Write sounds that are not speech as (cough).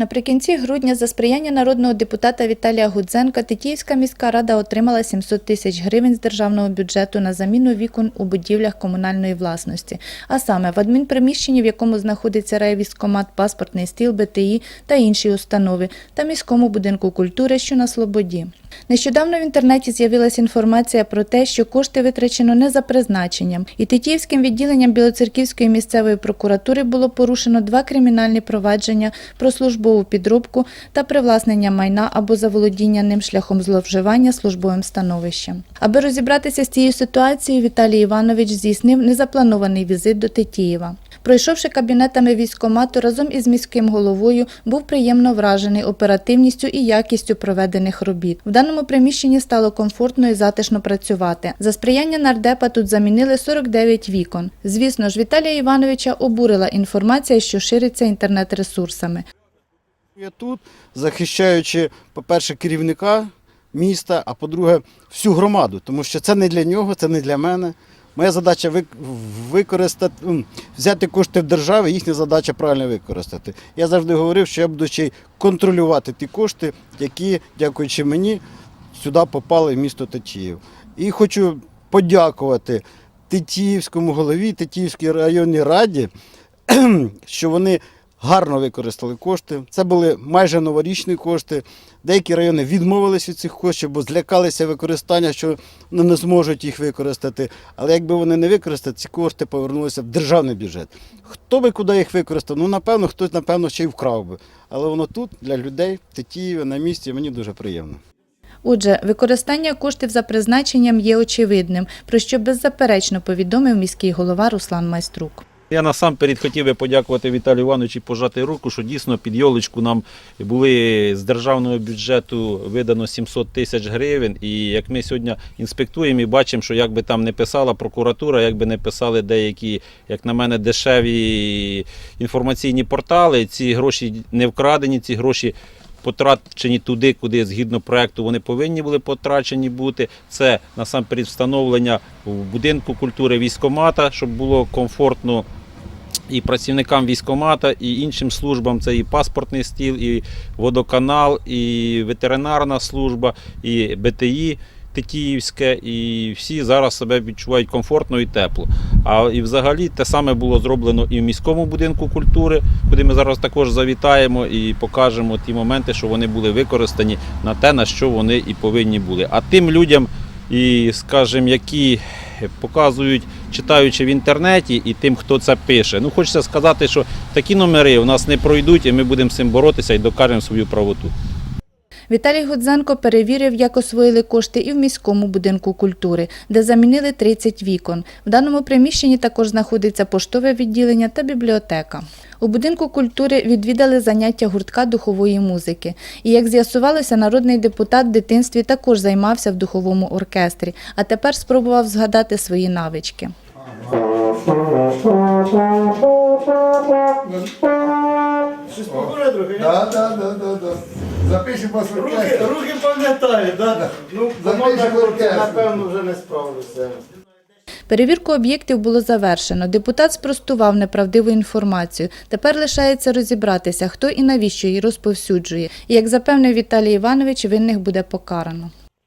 Наприкінці грудня за сприяння народного депутата Віталія Гудзенка Тетіївська міська рада отримала 700 тисяч гривень з державного бюджету на заміну вікон у будівлях комунальної власності, а саме в адмінприміщенні, в якому знаходиться райвійськомат, паспортний стіл, БТІ та інші установи, та міському будинку культури, що на Слободі. Нещодавно в інтернеті з'явилася інформація про те, що кошти витрачено не за призначенням, і Тетіївським відділенням Білоцерківської місцевої прокуратури було порушено два кримінальні провадження про службову підробку та привласнення майна або заволодіння ним шляхом зловживання службовим становищем. Аби розібратися з цією ситуацією, Віталій Іванович здійснив незапланований візит до Тетіїва. Пройшовши кабінетами військомату разом із міським головою, був приємно вражений оперативністю і якістю проведених робіт. В даному приміщенні стало комфортно і затишно працювати. За сприяння нардепа тут замінили 49 вікон. Звісно ж, Віталія Івановича обурила інформація, що шириться інтернет-ресурсами. Я тут, захищаючи, по-перше, керівника міста, а по-друге, всю громаду, тому що це не для нього, це не для мене. Моя задача вик- використати, взяти кошти в держави, їхня задача правильно використати. Я завжди говорив, що я буду ще й контролювати ті кошти, які, дякуючи мені, сюди попали в місто Тетіїв. І хочу подякувати Тетіївському голові, Тетіївській районній раді, (clears throat) що вони гарно використали кошти. Це були майже новорічні кошти. Деякі райони відмовилися від цих коштів, бо злякалися використання, що ну, не зможуть їх використати. Але якби вони не використали, ці кошти повернулися в державний бюджет. Хто би куди їх використав? Ну, напевно, хтось, напевно, ще й вкрав би. Але воно тут для людей, в Тетіїві, на місці, мені дуже приємно. Отже, використання коштів за призначенням є очевидним, про що беззаперечно повідомив міський голова Руслан Майструк. Я насамперед хотів би подякувати Віталію Івановичу і пожати руку, що дійсно під йолочку нам були з державного бюджету видано 700 тисяч гривень. І як ми сьогодні інспектуємо і бачимо, що як би там не писала прокуратура, як би не писали деякі, як на мене, дешеві інформаційні портали, ці гроші не вкрадені, ці гроші. Потрачені туди, куди згідно проекту вони повинні були потрачені бути. Це насамперед встановлення в будинку культури військомата, щоб було комфортно і працівникам військомата, і іншим службам. Це і паспортний стіл, і водоканал, і ветеринарна служба, і БТІ. Тетіївське, і всі зараз себе відчувають комфортно і тепло. А і взагалі те саме було зроблено і в міському будинку культури, куди ми зараз також завітаємо і покажемо ті моменти, що вони були використані на те, на що вони і повинні були. А тим людям, і, скажімо, які показують, читаючи в інтернеті, і тим, хто це пише. Ну, хочеться сказати, що такі номери у нас не пройдуть, і ми будемо з цим боротися і докажемо свою правоту. Віталій Гудзенко перевірив, як освоїли кошти і в міському будинку культури, де замінили 30 вікон. В даному приміщенні також знаходиться поштове відділення та бібліотека. У будинку культури відвідали заняття гуртка духової музики. І як з'ясувалося, народний депутат в дитинстві також займався в духовому оркестрі, а тепер спробував згадати свої навички. Щось похоже трохи? Да, да, да, да, да. Запишемо вас в Руки, оркестр. руки пам'ятаю, да? Ну, Запишемо хлопці, оркестр. напевно, вже не справилися. Перевірку об'єктів було завершено. Депутат спростував неправдиву інформацію. Тепер лишається розібратися, хто і навіщо її розповсюджує. І як запевнив Віталій Іванович, винних буде покарано.